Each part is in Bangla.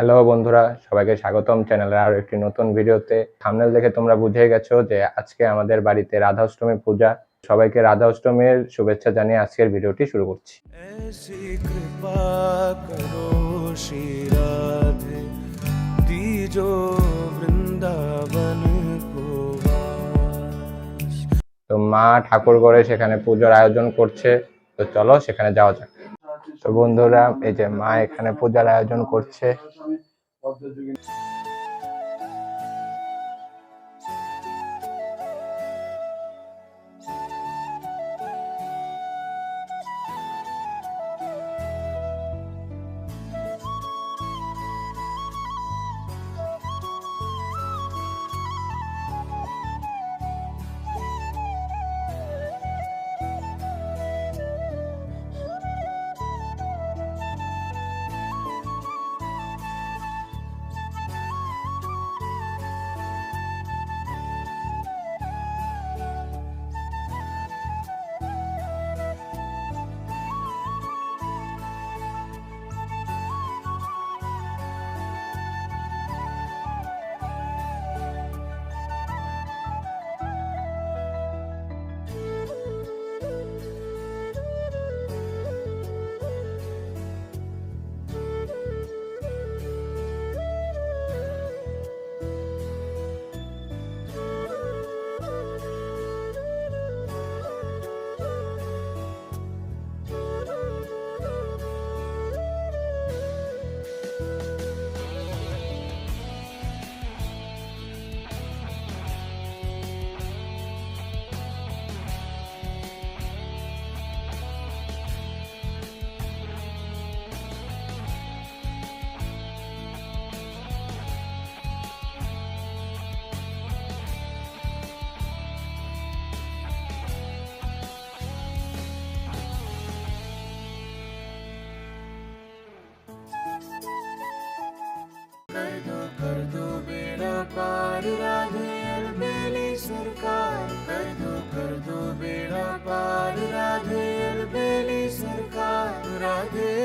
হ্যালো বন্ধুরা সবাইকে স্বাগতম চ্যানেলের আরও একটি নতুন ভিডিওতে। থামনেল দেখে তোমরা বুঝে গেছো যে আজকে আমাদের বাড়িতে রাধা অষ্টমী পূজা। সবাইকে রাধা অষ্টমীর শুভেচ্ছা জানিয়ে আজকের ভিডিওটি শুরু করছি। তো মা ঠাকুর করে সেখানে পুজোর আয়োজন করছে। তো চলো সেখানে যাওয়া যাক। তো বন্ধুরা এই যে মা এখানে পূজার আয়োজন করছে।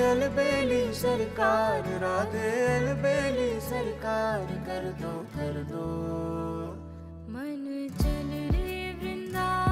राधे अलबेली सरकार राधे अलबेली सरकार कर दो कर दो। मन चल रे वृंदावन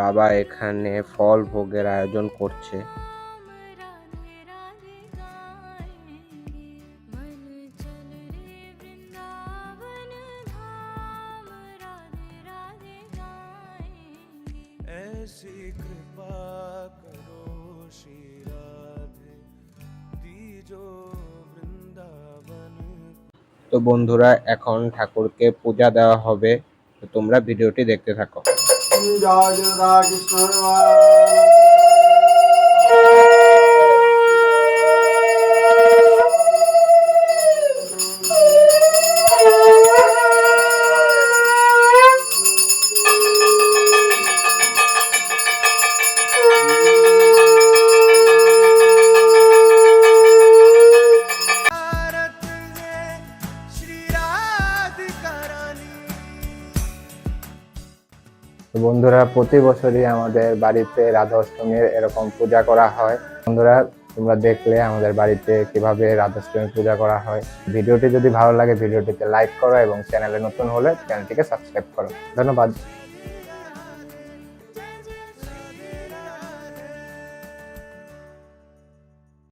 বাবা এখানে ফল ভোগের আয়োজন করছে। ऐसी कृपा करो श्री राधे दीजो वृंदावन তো বন্ধুরা এখন ঠাকুরকে পূজা দেওয়া হবে তো তোমরা ভিডিওটি দেখতে থাকো জয় রাধা কৃষ্ণ তো বন্ধুরা, প্রতি বছরই আমাদের বাড়িতে রাধা অষ্টমীর এরকম পূজা করা হয়। বন্ধুরা, তোমরা দেখলে আমাদের বাড়িতে কীভাবে রাধা অষ্টমীর পূজা করা হয়। ভিডিওটি যদি ভালো লাগে, ভিডিওটিতে লাইক করো এবং চ্যানেলে নতুন হলে চ্যানেলটিকে সাবস্ক্রাইব করো। ধন্যবাদ।